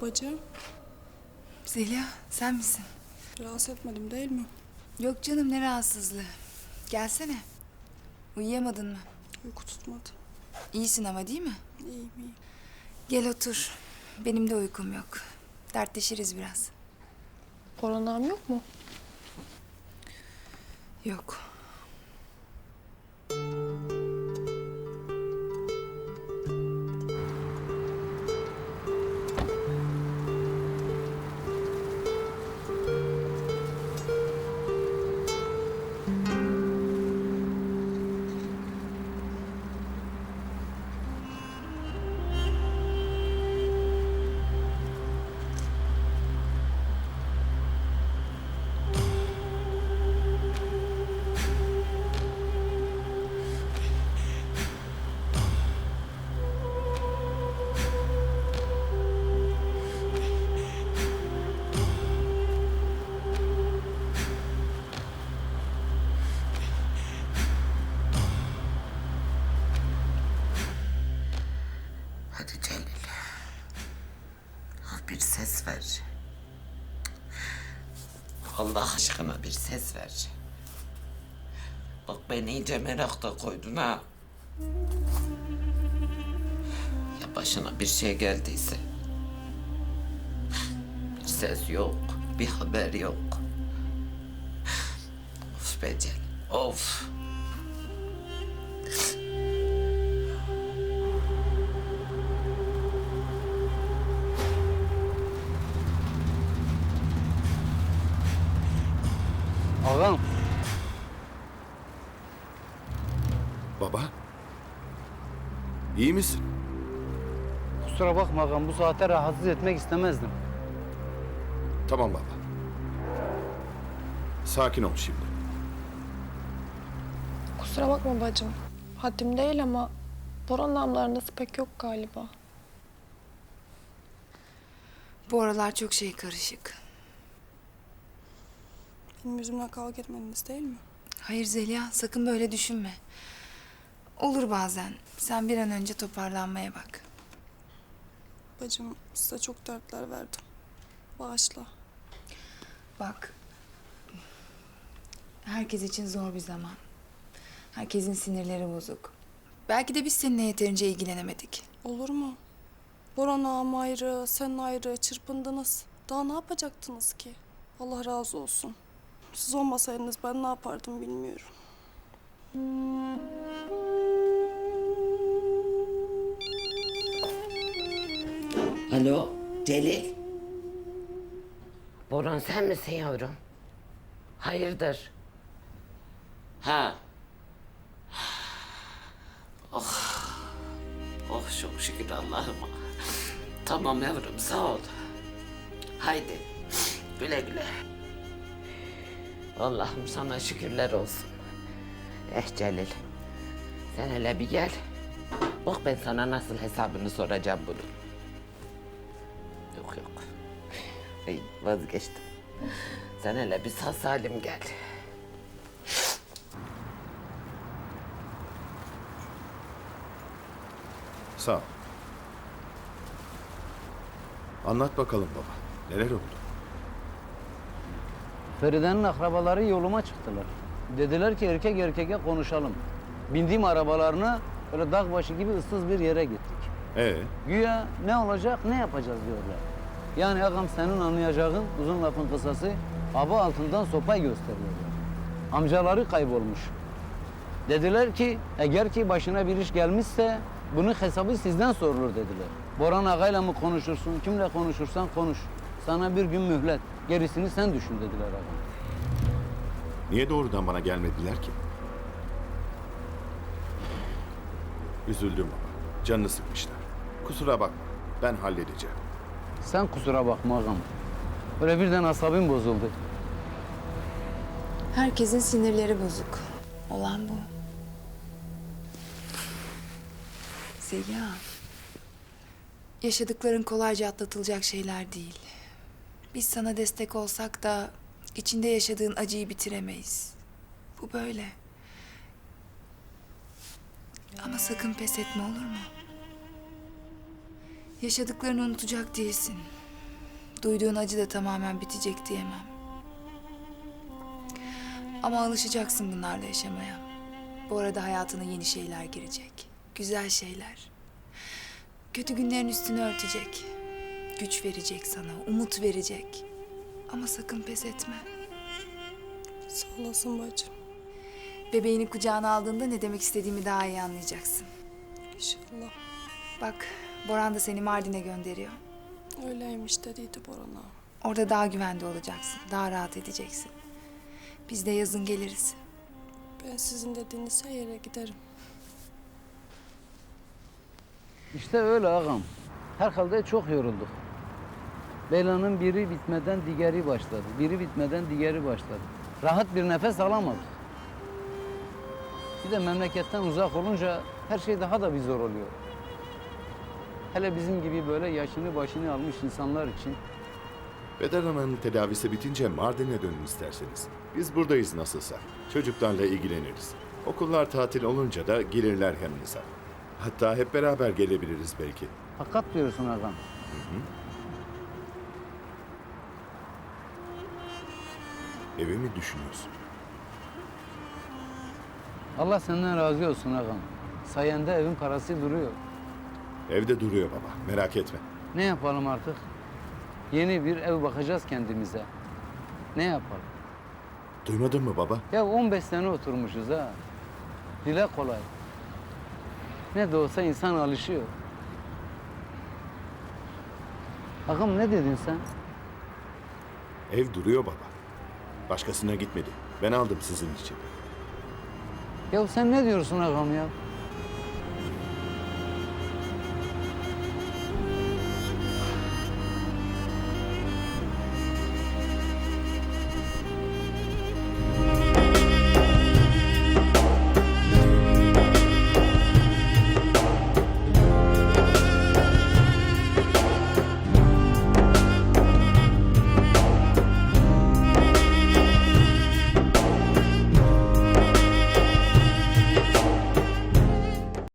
Bacım, Zeliha sen misin? rahatsız etmedim değil mi? Yok canım ne rahatsızlığı. Gelsene. Uyuyamadın mı? Uyku tutmadı. İyisin ama değil mi? İyiyim iyiyim. Gel otur. Benim de uykum yok. Dertleşiriz biraz. Koronam yok mu? Yok. Hadi Celil. Al bir ses ver. Allah aşkına bir ses ver. Bak beni iyice merakta koydun ha. Ya başına bir şey geldiyse. Bir ses yok, bir haber yok. Of be Celil, of. Ağam. Baba. İyi misin? Kusura bakma ağam bu saate rahatsız etmek istemezdim. Tamam baba. Sakin ol şimdi. Kusura bakma bacım. Haddim değil ama Boran damlarındası pek yok galiba. Bu aralar çok şey karışık. Benim yüzümden kavga etmediniz değil mi? Hayır Zeliha sakın böyle düşünme. Olur bazen. Sen bir an önce toparlanmaya bak. Bacım size çok dertler verdim. Bağışla. Bak. Herkes için zor bir zaman. Herkesin sinirleri bozuk. Belki de biz seninle yeterince ilgilenemedik. Olur mu? Boran ağam ayrı, sen ayrı, çırpındınız. Daha ne yapacaktınız ki? Allah razı olsun. Siz olmasaydınız ben ne yapardım bilmiyorum. Alo, Celil. Boran sen misin yavrum? Hayırdır? Ha. Oh. Oh çok şükür Allah'ıma. Tamam yavrum sağ ol. Haydi. Güle güle. Allah'ım sana şükürler olsun. Eh Celil. Sen hele bir gel. Bak ben sana nasıl hesabını soracağım bunu. Yok yok. Ay, vazgeçtim. Sen hele bir sağ salim gel. Sağ ol. Anlat bakalım baba. Neler oldu? Feride'nin akrabaları yoluma çıktılar. Dediler ki erkek erkeğe konuşalım. Bindiğim arabalarına böyle dağ başı gibi ıssız bir yere gittik. Ee, Güya ne olacak ne yapacağız diyorlar. Yani ağam senin anlayacağın uzun lafın kısası aba altından sopayı gösteriyorlar. Amcaları kaybolmuş. Dediler ki eğer ki başına bir iş gelmişse bunun hesabı sizden sorulur dediler. Boran ağayla mı konuşursun, kimle konuşursan konuş. Sana bir gün mühlet, gerisini sen düşün dediler ağam. niye doğrudan bana gelmediler ki? Üzüldüm baba. Canını sıkmışlar. Kusura bakma. Ben halledeceğim. Sen kusura bakma ağam. Böyle birden asabım bozuldu. Herkesin sinirleri bozuk. Olan bu. Zeliha. Yaşadıkların kolayca atlatılacak şeyler değil. Biz sana destek olsak da içinde yaşadığın acıyı bitiremeyiz. Bu böyle. Ama sakın pes etme olur mu? Yaşadıklarını unutacak değilsin. Duyduğun acı da tamamen bitecek diyemem. Ama alışacaksın bunlarla yaşamaya. Bu arada hayatına yeni şeyler girecek. Güzel şeyler. Kötü günlerin üstünü örtecek. Güç verecek sana, umut verecek. Ama sakın pes etme. Sağ olasın bacım. Bebeğini kucağına aldığında ne demek istediğimi daha iyi anlayacaksın. İnşallah. Bak, Boran da seni Mardin'e gönderiyor. Öyleymiş dediydi Boran ağa. Orada daha güvende olacaksın, daha rahat edeceksin. Biz de yazın geliriz. Ben sizin dediğiniz her yere giderim. İşte öyle ağam. Herhalde çok yorulduk. Belanın biri bitmeden diğeri başladı. Biri bitmeden diğeri başladı. Rahat bir nefes alamadık. Bir de memleketten uzak olunca her şey daha da bir zor oluyor. Hele bizim gibi böyle yaşını başını almış insanlar için Beden Ana'nın tedavisi bitince Mardin'e dönün isterseniz. Biz buradayız nasılsa. Çocuklarla ilgileniriz. Okullar tatil olunca da gelirler yanınıza. Hatta hep beraber gelebiliriz belki. hakikat diyorsun ağam. Evi mi düşünüyorsun? Allah senden razı olsun ağam. Sayende evin parası duruyor. Evde duruyor baba. Merak etme. Ne yapalım artık? Yeni bir ev bakacağız kendimize. Ne yapalım? Duymadın mı baba? Ya 15 sene oturmuşuz ha. Dile kolay. Ne de olsa insan alışıyor. Ağam ne dedin sen? Ev duruyor baba. Başkasına gitmedi. Ben aldım sizin için. Ya sen ne diyorsun ağam ya?